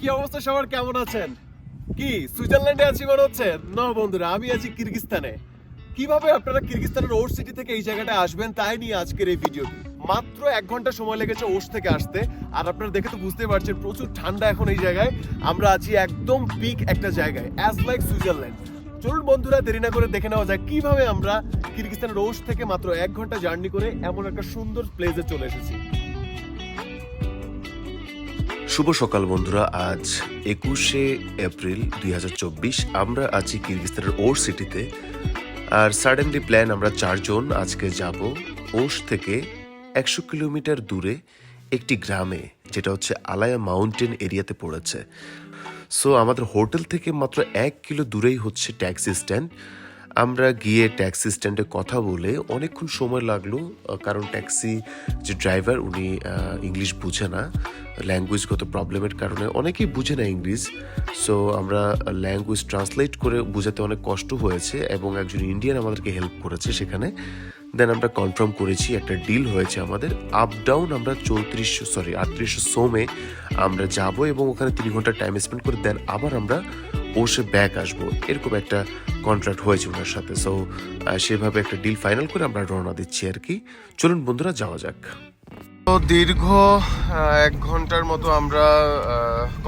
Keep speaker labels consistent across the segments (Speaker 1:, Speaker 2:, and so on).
Speaker 1: কি অবস্থা? সবার কেমন আছেন? কি, সুইজারল্যান্ডে আছি মনে হচ্ছে? না বন্ধুরা, আমি আছি কিরগিস্তানে। কীভাবে আপনারা কিরগিস্তানের ওর সিটি থেকে এই জায়গাটায় আসবেন তাই নিয়ে আজকের এই ভিডিওটি। মাত্র এক ঘণ্টা সময় লেগেছে ওস থেকে আসতে, আর আপনারা দেখে তো বুঝতে পারছেন, প্রচুর ঠান্ডা এখন এই জায়গায়। আমরা আছি একদম পিক একটা জায়গায় অ্যাজ লাইক সুইজারল্যান্ড। চলুন বন্ধুরা, দেরি না করে দেখে নেওয়া যায় কীভাবে আমরা কিরগিস্তানের ওস থেকে মাত্র এক ঘণ্টা জার্নি করে এমন একটা সুন্দর প্লেসে চলে এসেছি।
Speaker 2: শুভ সকাল বন্ধুরা। আজ একুশে এপ্রিল দুই হাজার চব্বিশ। আমরা আছি কিরগিস্তানের ওর সিটিতে। আর সাডেনলি প্ল্যান আমরা চারজন আজকে যাব ওস থেকে একশো কিলোমিটার দূরে একটি গ্রামে, যেটা হচ্ছে আলায়া মাউন্টেন এরিয়াতে পড়েছে। সো আমাদের হোটেল থেকে মাত্র এক কিলো দূরেই হচ্ছে ট্যাক্সি স্ট্যান্ড। আমরা গিয়ে ট্যাক্সি স্ট্যান্ডে কথা বলে অনেকক্ষণ সময় লাগল কারণ ট্যাক্সি যে ড্রাইভার উনি ইংলিশ বুঝে না ল্যাঙ্গুয়েজগত প্রবলেমের কারণে অনেকেই বুঝে না ইংলিশ। সো আমরা ল্যাঙ্গুয়েজ ট্রান্সলেট করে বোঝাতে অনেক কষ্ট হয়েছে এবং একজন ইন্ডিয়ান আমাদেরকে হেল্প করেছে সেখানে। দেন আমরা কনফার্ম করেছি, একটা ডিল হয়েছে আমাদের। আপ ডাউন আমরা চৌত্রিশশো সরি আটত্রিশশো সোমে আমরা যাব এবং ওখানে তিন ঘণ্টা টাইম স্পেন্ড করে দেন আবার আমরা বসে ব্যাক আসব। এরকম একটা কন্ট্রাক্ট হয়েছে ওনার সাথে। সো সেভাবে একটা ডিল ফাইনাল করে আমরা রওনা দিচ্ছি আর কি। চলুন বন্ধুরা যাওয়া যাক।
Speaker 1: তো দীর্ঘ এক ঘণ্টার মতো আমরা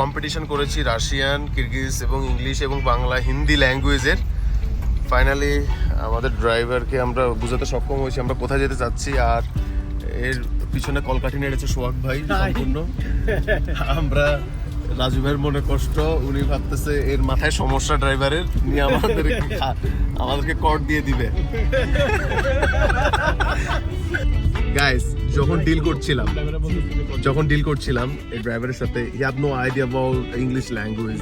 Speaker 1: কম্পিটিশন করেছি রাশিয়ান কিরগিজ এবং ইংলিশ এবং বাংলা হিন্দি ল্যাঙ্গুয়েজের ফাইনালি আমাদের ড্রাইভারকে আমরা বুঝাতে সক্ষম হয়েছি। আমরা কোথায় যেতে চাচ্ছি আর এর পিছনে কলকাঠি নেড়েছে সোহাগ ভাই সম্পূর্ণ। আমরা রাজু ভাইয়ের মনে কষ্ট, উনি ভাবতেছে এর মাথায় সমস্যা ড্রাইভারের, নিয়ে আমাদেরকে খা- আমাদেরকে কর দিয়ে দিবে। গাইস যখন ডিল করছিলাম, যখন ডিল করছিলাম, এই ড্রাইভারের সাথে he have no idea about English language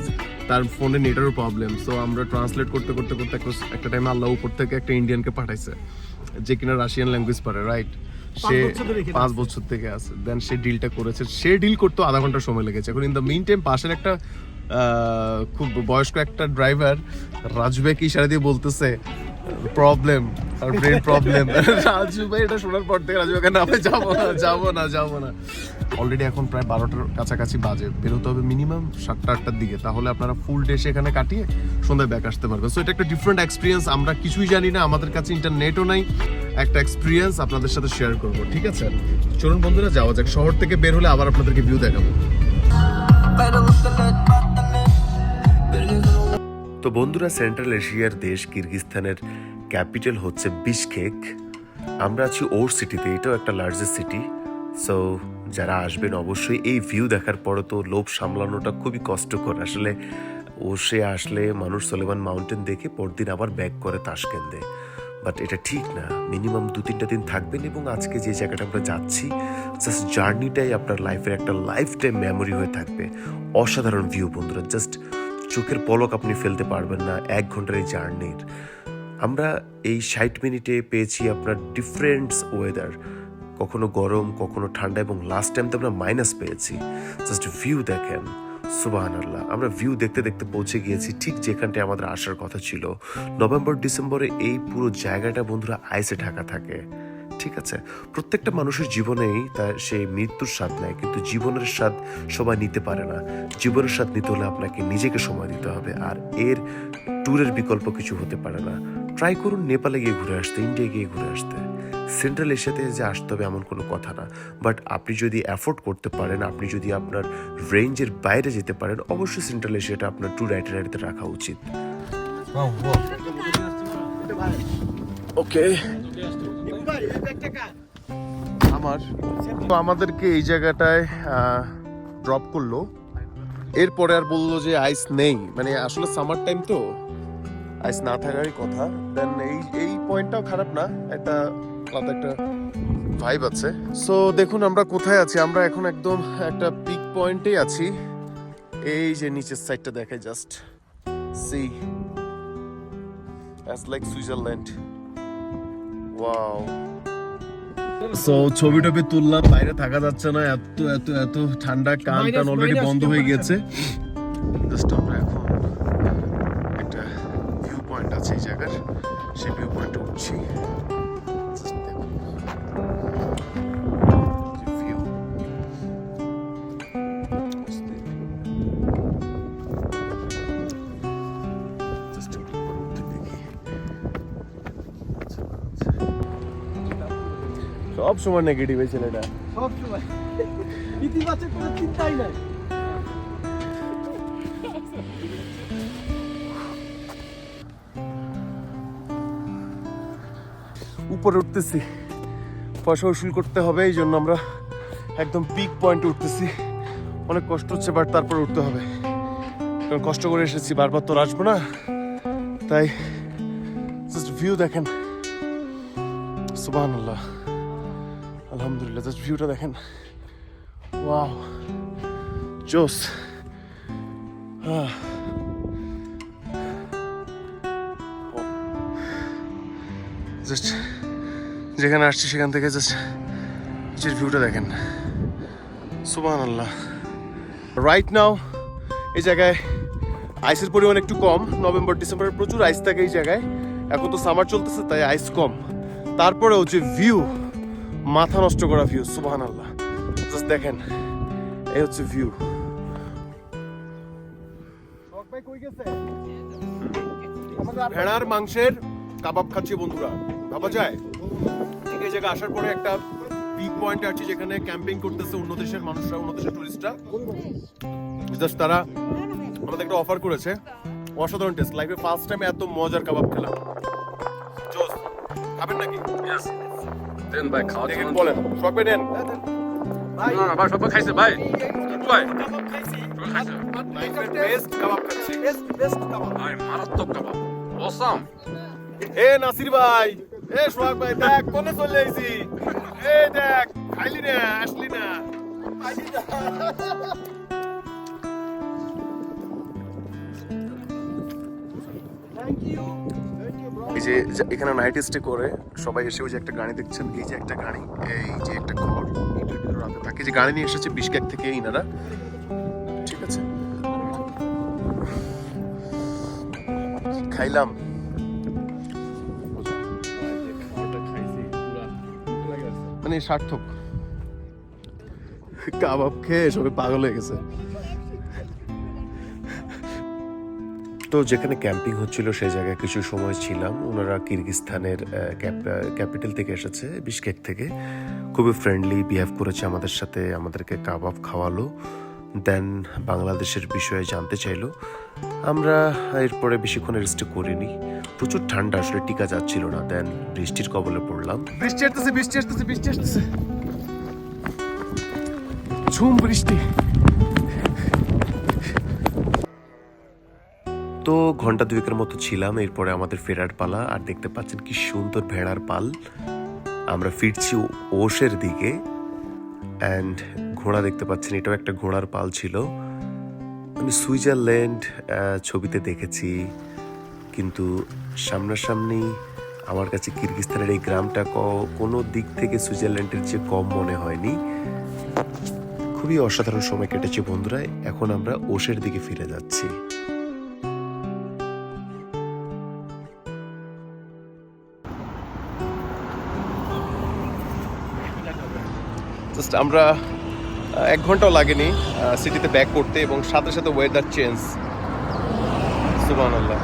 Speaker 1: তার ফোনে নেটেরও প্রবলেম সো আমরা ট্রান্সলেট করতে করতে করতে, একটা টাইম আল্লাহ উপর থেকে একটা ইন্ডিয়ানকে পাঠাইছে, যে কিনা রাশিয়ান ল্যাঙ্গুয়েজ পারে রাইট সে পাঁচ বছর থেকে আছে দেন সে ডিলটা করেছে। সে ডিল করতে আধা ঘণ্টা সময় লেগেছে। এখন ইন দ্য মিন টাইম পাশের একটা খুব বয়স্ক একটা ড্রাইভার রাজু ভাইকে ইশারা দিয়ে বলতেছে প্রবলেম আর ব্রেন প্রবলেম রাজু ভাই এটা শোনার পর থেকে রাজু ভাই না আমি যাব না যাব না যাব না। অলরেডি এখন প্রায় বারোটার কাছাকাছি বাজে। বেরোতে হবে মিনিমাম সাতটা আটটার দিকে। তাহলে আপনারা ফুল ডে সেখানে কাটিয়ে সন্ধ্যায় ব্যাক আসতে পারবেন। সো এটা একটা ডিফারেন্ট এক্সপিরিয়েন্স আমরা কিছুই জানি না আমাদের কাছে ইন্টারনেটও নাই। একটা এক্সপিরিয়েন্স আপনাদের সাথে শেয়ার করব, ঠিক আছে? চলুন বন্ধুরা, যাওয়া যাক। শহর থেকে বের হলে আবার আপনাদেরকে ভিউ দেখাবো।
Speaker 2: তো বন্ধুরা সেন্ট্রাল এশিয়ার দেশ কিরগিস্তানের ক্যাপিটাল হচ্ছে বিশকেক আমরা আছি ওর সিটিতে এটাও একটা লার্জেস্ট সিটি সো যারা আসবেন অবশ্যই এই ভিউ দেখার পরে তো লোভ সামলানোটা খুবই কষ্টকর। আসলে ওসে আসলে মানুষ সলেমান মাউন্টেন দেখে পরদিন আবার ব্যাক করে তাসকেন্দে বাট এটা ঠিক না। মিনিমাম দু, তিনটা দিন থাকবেন এবং আজকে যে জায়গাটা আমরা যাচ্ছি জাস্ট জার্নিটাই আপনার লাইফের একটা লাইফ টাইম মেমোরি হয়ে থাকবে। অসাধারণ ভিউ বন্ধুরা জাস্ট চোখের পলক আপনি ফেলতে পারবেন না এক ঘণ্টার এই জার্নির আমরা এই ষাট মিনিটে পেয়েছি আপনার ডিফারেন্ট ওয়েদার কখনো গরম, কখনো ঠান্ডা এবং লাস্ট টাইম তো আমরা মাইনাস পেয়েছি। জাস্ট ভিউ দেখেন। আল্লাহ আমরা ভিউ দেখতে দেখতে পৌঁছে গিয়েছি ঠিক যেখানটায় আমাদের আসার কথা ছিল। নভেম্বর, ডিসেম্বরে এই পুরো জায়গাটা বন্ধুরা আইসে ঢাকা থাকে, ঠিক আছে? প্রত্যেকটা মানুষের জীবনেই তার সেই মৃত্যুর স্বাদ নেয়, কিন্তু জীবনের স্বাদ সবাই নিতে পারে না। জীবনের স্বাদ নিতে হলে আপনাকে নিজেকে সময় দিতে হবে, আর এর ট্যুরের বিকল্প কিছু হতে পারে না। ট্রাই করুন নেপালে গিয়ে ঘুরে আসতে ইন্ডিয়া গিয়ে ঘুরে আসতে। সেন্ট্রাল এশিয়াতে যে আসতে হবে এমন কোনো কথা না। বাট আপনি যদি অ্যাফোর্ড করতে পারেন আপনি যদি আপনার রেঞ্জের বাইরে যেতে পারেন অবশ্যই সেন্ট্রাল এশিয়াটা আপনার ট্যুর আইটারারিতে রাখা উচিত।
Speaker 1: ওকে আমার তো আমাদেরকে এই জায়গাটায় ড্রপ করল। এরপরে আর বলল যে আইস নেই। মানে আসলে সামার টাইম তো। আইস না থাকারই কথা। দেন এই এই পয়েন্টটাও খারাপ না। একটা আলাদা একটা ভাইব আছে। সো দেখুন আমরা কোথায় আছি? আমরা এখন একদম একটা পিক পয়েন্টেই আছি। এই যে নিচের সাইডটা দেখে just see as like Switzerland wow so ছবি টবি তুললাম বাইরে থাকা যাচ্ছে না এত এত এত ঠান্ডা কান টান অলরেডি বন্ধ হয়ে গেছে। জাস্ট আমরা এখন একটা ভিউ পয়েন্ট আছে এই জায়গার সেই ভিউ পয়েন্টে উঠছি। সব সময় নেগেটিভ এই ছেলেটা।
Speaker 3: সব সময়। ইতিবাচক কোনো চিন্তাই নাই।
Speaker 1: উপরে উঠতেছি। পয়সা উসুল করতে হবে এই জন্য আমরা একদম পিক পয়েন্টে উঠতেছি। অনেক কষ্ট হচ্ছে বাট তারপর উঠতে হবে। কারণ কষ্ট করে এসেছি বারবার তো আসব না। তাই জাস্ট ভিউ দেখেন। সুবাহ আল্লাহ আলহামদুলিল্লাহ, জাস্ট ভিউটা দেখেন। ওয়াও। জোস। জাস্ট যেখানে আসছি সেখান থেকে জাস্ট নিচের ভিউটা দেখেন। সুবাহ আল্লাহ রাইট নাও এই জায়গায় আইসের পরিমাণ একটু কম। নভেম্বর ডিসেম্বরে প্রচুর আইস থাকে এই জায়গায়। এখন তো সামার চলতেছে, তাই আইস কম। তারপরেও যে ভিউ মাথা নষ্ট করা ভিউ সুবাহ আল্লাহ জাস্ট দেখেন এই হচ্ছে ভিউ ভেড়ার মাংসের কাবাব খাচ্ছি বন্ধুরা। ভাবা যায়? ঠিক এই জায়গায় আসার পরে একটা পিক পয়েন্ট আছি যেখানে ক্যাম্পিং করতেছে অন্য দেশের মানুষরা অন্য দেশের টুরিস্টরা জাস্ট তারা আমাদের একটা অফার করেছে। অসাধারণ টেস্ট লাইফে ফার্স্ট টাইম এত মজার কাবাব খেলাম। জোস খাবেন নাকি?
Speaker 4: দেন ভাই খাওয়া
Speaker 1: দেখেন বলেন শখ ভাই
Speaker 3: ভাই
Speaker 4: না না ভাই সবাই খাইছে ভাই। ভাই।
Speaker 3: খাইছি
Speaker 1: বেস্ট কাবাব খাচ্ছি।
Speaker 3: বেস্ট বেস্ট কাবাব
Speaker 4: ভাই মারাত্মক কাবাব অসাম
Speaker 1: এ নাসির ভাই এ সোহাগ ভাই দেখ কোনে চলে আইছি। এ দেখ খাইলি না আসলি না।
Speaker 3: থ্যাংক ইউ
Speaker 1: যে এখানে নাইট স্টে করে সবাই এসে ওই যে একটা গাড়ি দেখছেন, এই যে একটা গাড়ি, এই যে একটা ঘর এটার ভিতরে রাতে থাকে। যে গাড়ি নিয়ে এসেছে বিশকেক থেকে ইনারা। ঠিক আছে? খাইলাম। মানে সার্থক। কাবাব খেয়ে সবাই পাগল হয়ে গেছে।
Speaker 2: তো যেখানে ক্যাম্পিং হচ্ছিল সেই জায়গায় কিছু সময় ছিলাম। ওনারা কিরগিস্তানের ক্যাপিটাল থেকে এসেছে, বিশকেক থেকে। খুবই ফ্রেন্ডলি বিহেভ করেছে আমাদের সাথে, আমাদেরকে কাবাব খাওয়ালো দেন বাংলাদেশের বিষয়ে জানতে চাইলো। আমরা এরপরে বেশিক্ষণ রেস্ট করিনি। প্রচুর ঠান্ডা, আসলে টিকা যাচ্ছিল না দেন বৃষ্টির কবলে পড়লাম।
Speaker 1: বৃষ্টি আসতেছে বৃষ্টি আসতেছে বৃষ্টি আসতেছে। ঝুম বৃষ্টি।
Speaker 2: তো ঘণ্টা দুয়েকের মতো ছিলাম, এরপরে আমাদের ফেরার পালা, আর দেখতে পাচ্ছেন কি সুন্দর ভেড়ার পাল। আমরা ফিরছি ওশের দিকে অ্যান্ড ঘোড়া দেখতে পাচ্ছেন, এটাও একটা ঘোড়ার পাল ছিল। আমি সুইজারল্যান্ড ছবিতে দেখেছি, কিন্তু সামনাসামনি আমার কাছে কিরগিস্তানের এই গ্রামটা কোনো দিক থেকে সুইজারল্যান্ডের চেয়ে কম মনে হয়নি। খুবই অসাধারণ সময় কেটেছে বন্ধুরা, এখন আমরা ওশের দিকে ফিরে যাচ্ছি।
Speaker 1: জাস্ট আমরা এক ঘন্টাও লাগেনি সিটিতে ব্যাক করতে এবং সাথে সাথে ওয়েদার চেঞ্জ সুবান আল্লাহ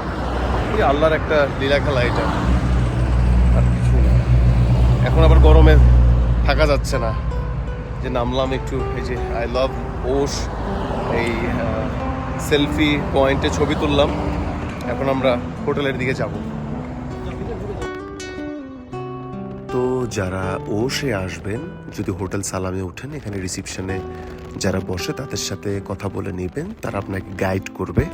Speaker 1: এই আল্লাহর একটা লীলা খেলা এটা। আর কিছু না। এখন আবার গরমে থাকা যাচ্ছে না। যে নামলাম একটু, এই যে আই লাভ ওশ এই সেলফি পয়েন্টে ছবি তুললাম। এখন আমরা হোটেলের দিকে যাব।
Speaker 2: তো ও সে আসবেন, যদি হোটেল সালামে ওঠেন, এখানে রিসিপশনে যারা বসে তাদের সাথে কথা বলে নেবেন। তারা আপনাকে গাইড করবে।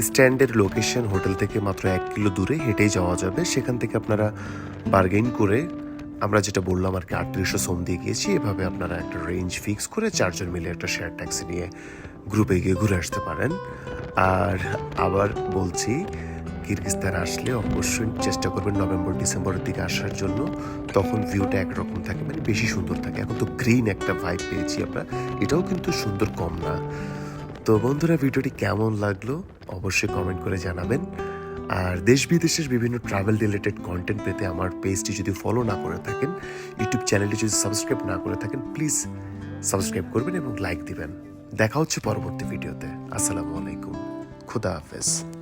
Speaker 2: স্ট্যান্ডের লোকেশন হোটেল থেকে মাত্র এক কিলো দূরে হেঁটেই যাওয়া যাবে। সেখান থেকে আপনারা বার্গেন করে, আমরা যেটা বললাম আর কি, আটত্রিশশো সোম দিয়ে গিয়েছি। এভাবে আপনারা একটা রেঞ্জ ফিক্স করে চারজন মিলে একটা শেয়ার ট্যাক্সি নিয়ে গ্রুপে গিয়ে ঘুরে আসতে পারেন। আর আবার বলছি কিরগিস্তান আসলে অবশ্যই চেষ্টা করবেন নভেম্বর, ডিসেম্বরের দিকে আসার জন্য। তখন ভিউটা একরকম থাকে মানে বেশি সুন্দর থাকে। এখন তো গ্রিন একটা ভাইব পেয়েছি আমরা। এটাও কিন্তু সুন্দর কম না। তো বন্ধুরা, ভিডিওটি কেমন লাগল অবশ্যই কমেন্ট করে জানাবেন। আর দেশ বিদেশের বিভিন্ন ট্রাভেল রিলেটেড কন্টেন্ট পেতে আমার পেজটি যদি ফলো না করে থাকেন ইউটিউব চ্যানেলটি যদি সাবস্ক্রাইব না করে থাকেন প্লিজ সাবস্ক্রাইব করবেন এবং লাইক দিবেন। দেখা হচ্ছে পরবর্তী ভিডিওতে আসসালামু আলাইকুম। খুদা হাফেজ।